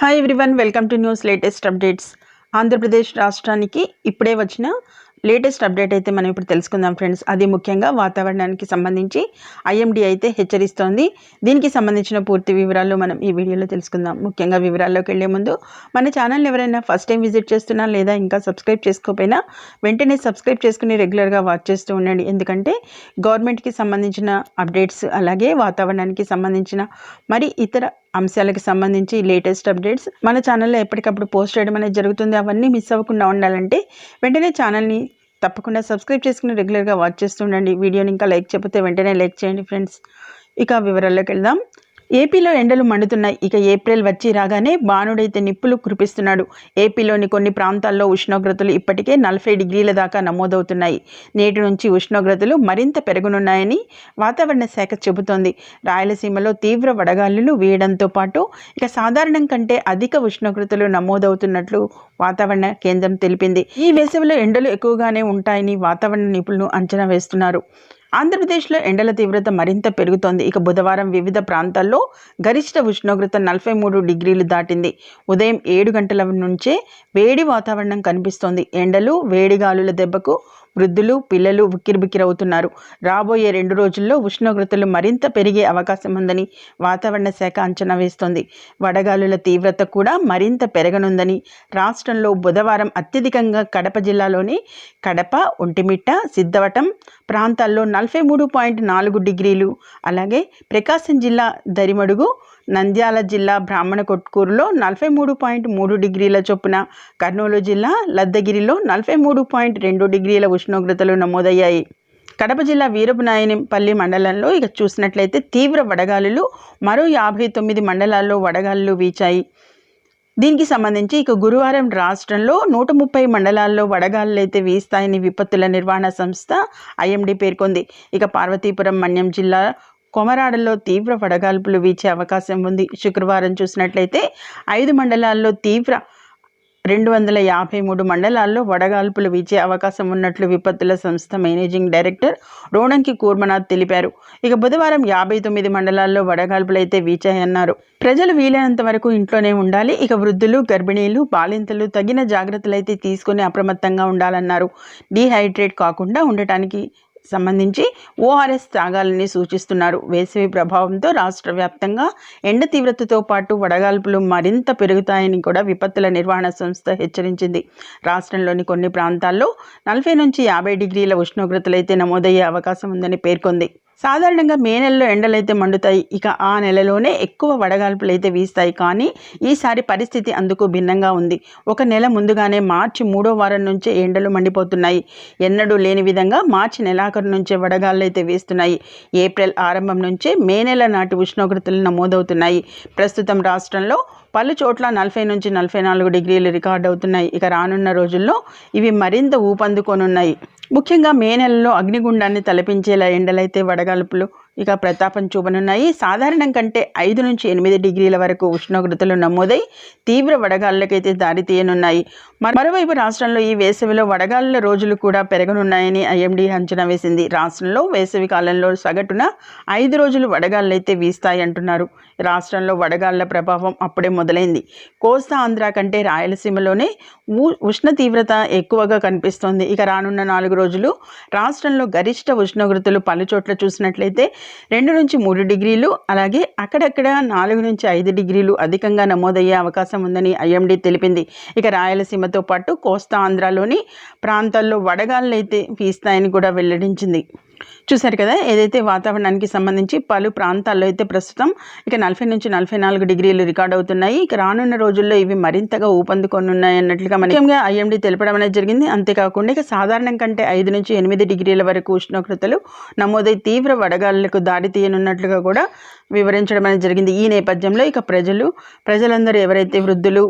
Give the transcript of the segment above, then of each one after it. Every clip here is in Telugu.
Hi everyone welcome to news latest updates Andhra Pradesh రాష్ట్రానికి ఇప్పుడే వచ్చిన లేటెస్ట్ అప్డేట్ అయితే మనం ఇప్పుడు తెలుసుకుందాం ఫ్రెండ్స్ అది ముఖ్యంగా వాతావరణానికి సంబంధించి ఐఎండి అయితే హెచ్చరిస్తోంది. దీనికి సంబంధించిన పూర్తి వివరాలు మనం ఈ వీడియోలో తెలుసుకుందాం. ముఖ్యంగా వివరాల్లోకి వెళ్ళే ముందు మన ఛానల్ ఎవరైనా ఫస్ట్ టైం విజిట్ చేస్తున్నా లేదా ఇంకా సబ్స్క్రైబ్ చేసుకోకపోయినా వెంటనే సబ్స్క్రైబ్ చేసుకుని రెగ్యులర్గా వాచ్ చేస్తూ ఉండండి. ఎందుకంటే గవర్నమెంట్కి సంబంధించిన అప్డేట్స్ అలాగే వాతావరణానికి సంబంధించిన మరి ఇతర అంశాలకు సంబంధించి లేటెస్ట్ అప్డేట్స్. మన ఛానల్లో ఎప్పటికప్పుడు పోస్ట్ చేయడం అనేది జరుగుతుంది. అవన్నీ మిస్ అవ్వకుండా ఉండాలంటే వెంటనే ఛానల్ని తప్పకుండా సబ్స్క్రైబ్ చేసుకుని రెగ్యులర్గా వాచ్ చేస్తుండండి వీడియోని ఇంకా లైక్ చెప్పితే వెంటనే లైక్ చేయండి ఫ్రెండ్స్ ఇక వివరాల్లోకి వెళ్దాం. ఏపీలో ఎండలు మండుతున్నాయి. ఇక ఏప్రిల్ వచ్చి రాగానే బాణుడైతే నిప్పులు కురిపిస్తున్నాడు. ఏపీలోని కొన్ని ప్రాంతాల్లో ఉష్ణోగ్రతలు ఇప్పటికే నలభై డిగ్రీల దాకా నమోదవుతున్నాయి. నేటి నుంచి ఉష్ణోగ్రతలు మరింత పెరగనున్నాయని వాతావరణ శాఖ చెబుతోంది. రాయలసీమలో తీవ్ర వడగాలులు వేయడంతో పాటు ఇక సాధారణం కంటే అధిక ఉష్ణోగ్రతలు నమోదవుతున్నట్లు వాతావరణ కేంద్రం తెలిపింది. ఈ వేసవిలో ఎండలు ఎక్కువగానే ఉంటాయని వాతావరణ నిపుణులు అంచనా వేస్తున్నారు. ఆంధ్రప్రదేశ్లో ఎండల తీవ్రత మరింత పెరుగుతోంది. ఇక బుధవారం వివిధ ప్రాంతాల్లో గరిష్ట ఉష్ణోగ్రత నలభై మూడు డిగ్రీలు దాటింది. ఉదయం ఏడు గంటల నుంచే వేడి వాతావరణం కనిపిస్తోంది. ఎండలు వేడిగాలుల దెబ్బకు వృద్ధులు పిల్లలు ఉక్కిరిబిక్కిరవుతున్నారు. రాబోయే రెండు రోజుల్లో ఉష్ణోగ్రతలు మరింత పెరిగే అవకాశం ఉందని వాతావరణ శాఖ అంచనా వేస్తోంది. వడగాలుల తీవ్రత కూడా మరింత పెరగనుందని రాష్ట్రంలో బుధవారం అత్యధికంగా కడప జిల్లాలోని కడప ఒంటిమిట్ట సిద్ధవటం ప్రాంతాల్లో నలభై మూడు పాయింట్ నాలుగు డిగ్రీలు అలాగే ప్రకాశం జిల్లా దరిమడుగు నంద్యాల జిల్లా బ్రాహ్మణ కొట్కూరులో నలభై మూడు పాయింట్ మూడు డిగ్రీల చొప్పున కర్నూలు జిల్లా లద్దగిరిలో నలభై మూడు పాయింట్ రెండు డిగ్రీల ఉష్ణోగ్రతలు నమోదయ్యాయి. కడప జిల్లా వీరపునాయనిపల్లి మండలంలో ఇక చూసినట్లయితే తీవ్ర వడగాలులు మరో యాభై తొమ్మిది మండలాల్లో వడగాలులు వీచాయి. దీనికి సంబంధించి ఇక గురువారం రాష్ట్రంలో నూట ముప్పై మండలాల్లో వడగాళ్ళు అయితే వీస్తాయని విపత్తుల నిర్వహణ సంస్థ ఐఎండి పేర్కొంది. ఇక పార్వతీపురం మన్యం జిల్లా కొమరాడలో తీవ్ర వడగాల్పులు వీచే అవకాశం ఉంది. శుక్రవారం చూసినట్లయితే ఐదు మండలాల్లో తీవ్ర రెండు వందల యాభై మూడు మండలాల్లో వడగాల్పులు వీచే అవకాశం ఉన్నట్లు విపత్తుల సంస్థ మేనేజింగ్ డైరెక్టర్ రోణంకి కూర్మనాథ్ తెలిపారు. ఇక బుధవారం యాభై తొమ్మిది మండలాల్లో వడగాల్పులు అయితే వీచాయన్నారు. ప్రజలు వీలైనంత వరకు ఇంట్లోనే ఉండాలి. ఇక వృద్ధులు గర్భిణీలు బాలింతలు తగిన జాగ్రత్తలు అయితే తీసుకుని అప్రమత్తంగా ఉండాలన్నారు. డీహైడ్రేట్ కాకుండా ఉండటానికి సంబంధించి ఓఆర్ఎస్ తాగాలని సూచిస్తున్నారు. వేసవి ప్రభావంతో రాష్ట్ర వ్యాప్తంగా ఎండ తీవ్రతతో పాటు వడగాల్పులు మరింత పెరుగుతాయని కూడా విపత్తుల నిర్వహణ సంస్థ హెచ్చరించింది. రాష్ట్రంలోని కొన్ని ప్రాంతాల్లో నలభై నుంచి యాభై డిగ్రీల ఉష్ణోగ్రతలు అయితే నమోదయ్యే అవకాశం ఉందని పేర్కొంది. సాధారణంగా మే నెలలో ఎండలైతే మండుతాయి. ఇక ఆ నెలలోనే ఎక్కువ వడగాల్పులు అయితే వీస్తాయి. కానీ ఈసారి పరిస్థితి అందుకు భిన్నంగా ఉంది. ఒక నెల ముందుగానే మార్చి మూడో వారం నుంచే ఎండలు మండిపోతున్నాయి. ఎన్నడూ లేని విధంగా మార్చి నెలాఖరు నుంచే వడగాళ్ళు అయితే వీస్తున్నాయి. ఏప్రిల్ ఆరంభం నుంచే మే నెల నాటి ఉష్ణోగ్రతలు నమోదవుతున్నాయి. ప్రస్తుతం రాష్ట్రంలో పలు చోట్ల నలభై నుంచి నలభై నాలుగు డిగ్రీలు రికార్డ్ అవుతున్నాయి. ఇక రానున్న రోజుల్లో ఇవి మరింత ఊపందుకోనున్నాయి. ముఖ్యంగా మే నెలలో అగ్నిగుండాన్ని తలపించేలా ఎండలైతే వడగాల్పులు ఇక ప్రతాపం చూపనున్నాయి. సాధారణం కంటే ఐదు నుంచి ఎనిమిది డిగ్రీల వరకు ఉష్ణోగ్రతలు నమోదై తీవ్ర వడగాళ్ళకైతే దారి తీయనున్నాయి. మరోవైపు రాష్ట్రంలో ఈ వేసవిలో వడగాళ్ళ రోజులు కూడా పెరగనున్నాయని ఐఎండీ అంచనా వేసింది. రాష్ట్రంలో వేసవి కాలంలో సగటున ఐదు రోజులు వడగాళ్ళైతే వీస్తాయి అంటున్నారు. రాష్ట్రంలో వడగాళ్ళ ప్రభావం అప్పుడే మొదలైంది. కోస్తా ఆంధ్ర కంటే రాయలసీమలోనే ఉష్ణ తీవ్రత ఎక్కువగా కనిపిస్తోంది. ఇక రానున్న నాలుగు రోజులు రాష్ట్రంలో గరిష్ట ఉష్ణోగ్రతలు పలు చోట్ల చూసినట్లయితే రెండు నుంచి మూడు డిగ్రీలు అలాగే అక్కడక్కడ నాలుగు నుంచి ఐదు డిగ్రీలు అధికంగా నమోదయ్యే అవకాశం ఉందని ఐఎండీ తెలిపింది. ఇక రాయలసీమతో పాటు కోస్తా ఆంధ్రాలోని ప్రాంతాల్లో వడగాళ్ళైతే అయితే వీస్తాయని కూడా వెల్లడించింది. చూశారు కదా ఏదైతే వాతావరణానికి సంబంధించి పలు ప్రాంతాల్లో అయితే ప్రస్తుతం ఇక నలభై నుంచి నలభై నాలుగు డిగ్రీలు రికార్డ్ అవుతున్నాయి. ఇక రానున్న రోజుల్లో ఇవి మరింతగా ఊపందుకొని అన్నట్లుగా ముఖ్యంగా ఐఎండీ తెలపడం అనేది జరిగింది. అంతేకాకుండా ఇక సాధారణం కంటే ఐదు నుంచి ఎనిమిది డిగ్రీల వరకు ఉష్ణోగ్రతలు నమోదై తీవ్ర వడగాళ్ళకు దారి తీయనున్నట్లుగా కూడా వివరించడం అనేది జరిగింది. ఈ నేపథ్యంలో ఇక ప్రజలు ప్రజలందరూ ఎవరైతే వృద్ధులు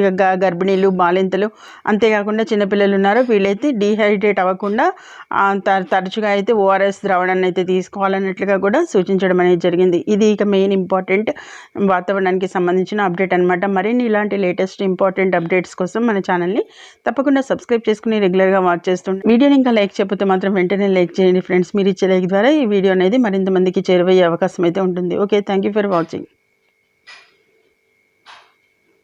ఇక గర్భిణీలు బాలింతలు అంతేకాకుండా చిన్నపిల్లలు ఉన్నారు. వీళ్ళైతే డీహైడ్రేట్ అవ్వకుండా తరచుగా అయితే ఓఆర్ఎస్ ద్రావణాన్ని అయితే తీసుకోవాలన్నట్లుగా కూడా సూచించడం అనేది జరిగింది. ఇది ఇక మెయిన్ ఇంపార్టెంట్ వాతావరణానికి సంబంధించిన అప్డేట్ అనమాట మరిన్ని ఇలాంటి లేటెస్ట్ ఇంపార్టెంట్ అప్డేట్స్ కోసం మన ఛానల్ని తప్పకుండా సబ్స్క్రైబ్ చేసుకుని రెగ్యులర్గా వాచ్ చేస్తుండే వీడియోని ఇంకా లైక్ చెప్పితే మాత్రం వెంటనే లైక్ చేయండి ఫ్రెండ్స్. మీరు ఇచ్చే లైక్ ద్వారా ఈ వీడియో అనేది మరింత మందికి చేరువయ్యే అవకాశం అయితే ఉంటుంది. Okay thank for watching.